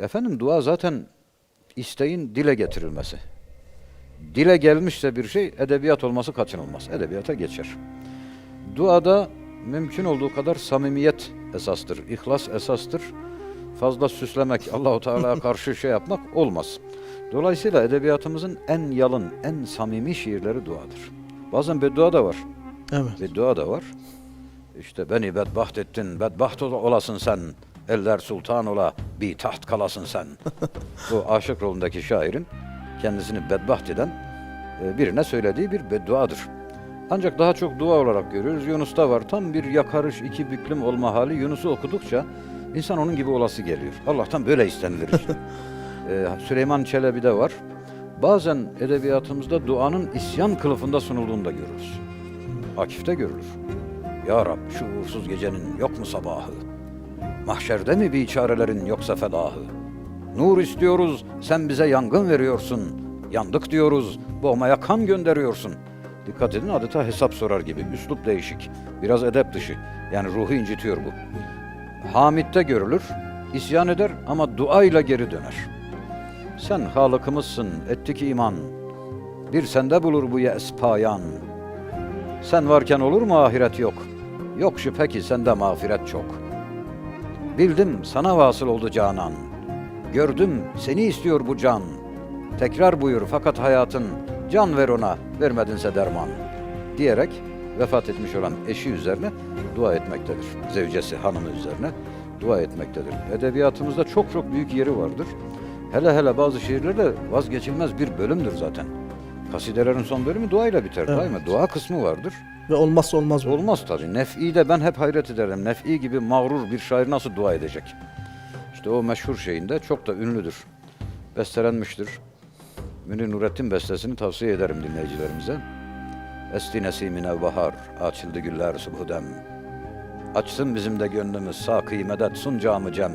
Efendim dua zaten isteğin dile getirilmesi. Dile gelmişse bir şey edebiyat olması kaçınılmaz. Edebiyata geçer. Duada mümkün olduğu kadar samimiyet esastır. İhlas esastır. Fazla süslemek, Allahu Teala'ya karşı şey yapmak olmaz. Dolayısıyla edebiyatımızın en yalın, en samimi şiirleri duadır. Bazen beddua da var. Evet. Beddua da var. İşte beni bedbaht ettin, bedbaht ol- olasın sen. Eller sultan ola, bir taht kalasın sen. Bu aşık rolündeki şairin kendisini bedbaht eden e, birine söylediği bir bedduadır. Ancak daha çok dua olarak görüyoruz. Yunus'ta var. Tam bir yakarış, iki büklüm olma hali. Yunus'u okudukça insan onun gibi olası geliyor. Allah'tan böyle istenilir işte. Ee, Süleyman Çelebi'de var. Bazen edebiyatımızda duanın isyan kılıfında sunulduğunu da görürüz. Akif'te görülür. Ya Rab şu uğursuz gecenin yok mu sabahı? Mahşerde mi biçarelerin yoksa felahı? Nur istiyoruz, sen bize yangın veriyorsun. Yandık diyoruz, boğmaya kan gönderiyorsun. Dikkat edin adeta hesap sorar gibi. Üslup değişik. Biraz edep dışı. Yani ruhu incitiyor bu. Hamid'de görülür, isyan eder ama duayla geri döner. Sen Halık'ımızsın, ettik iman. Bir sende bulur bu yes payan. Sen varken olur mu ahiret yok? Yok şüphe ki sende mağfiret çok. Bildim sana vasıl oldu canan. Gördüm seni istiyor bu can. Tekrar buyur fakat hayatın can ver ona vermedinse derman. Diyerek vefat etmiş olan eşi üzerine dua etmektedir. Zevcesi hanımı üzerine dua etmektedir. Edebiyatımızda çok çok büyük yeri vardır. Hele hele bazı şiirlerde vazgeçilmez bir bölümdür zaten. Kasidelerin son bölümü duayla biter Evet. değil mi? Dua kısmı vardır. Ve olmazsa olmaz bu. Olmaz tabii. Nef'i de ben hep hayret ederim. Nef'i gibi mağrur bir şair nasıl dua edecek? İşte o meşhur şeyinde çok da ünlüdür. Bestelenmiştir. Münir Nurettin bestesini tavsiye ederim dinleyicilerimize. Esti nesimine bahar, açıldı güller subhudem. Açsın bizim de gönlümüz sakı medet sun camı cem.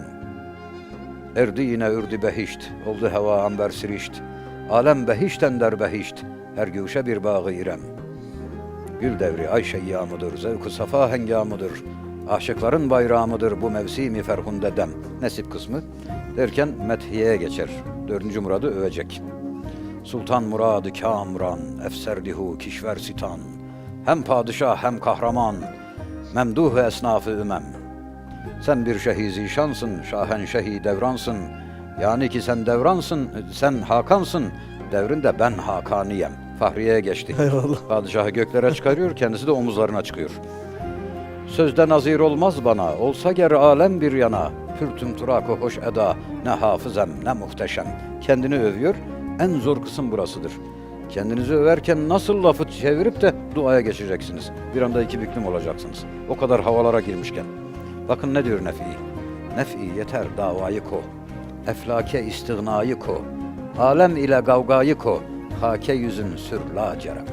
Erdi yine ürdü behişt, oldu heva amber sirişt. Alem behişten der behişt, her güşe bir bağı irem. Gül devri ay şeyyamıdır, zevku safa hengamıdır. Aşıkların bayrağıdır bu mevsimi ferhunde dem. Nesip kısmı derken methiyeye geçer. Dördüncü muradı övecek. Sultan muradı kamran, efserdihu kişver sitan. Hem padişah hem kahraman, memduh esnafı ümem. Sen bir şehi zişansın, şahen şehi devransın. Yani ki sen devransın, sen Hakan'sın. Devrinde ben Hakaniyem. Fahriye'ye geçti. Eyvallah. Padişahı göklere çıkarıyor, kendisi de omuzlarına çıkıyor. Sözde nazir olmaz bana, olsa ger alem bir yana. Pürtüm turakı hoş eda, ne hafızem ne muhteşem. Kendini övüyor, en zor kısım burasıdır. Kendinizi överken nasıl lafı çevirip de duaya geçeceksiniz. Bir anda iki büklüm olacaksınız. O kadar havalara girmişken. Bakın ne diyor Nefi? Nefi yeter davayı ko. Eflake istignayı ko. Alem ile gavgayı ko. Hake yüzün sür lacerem.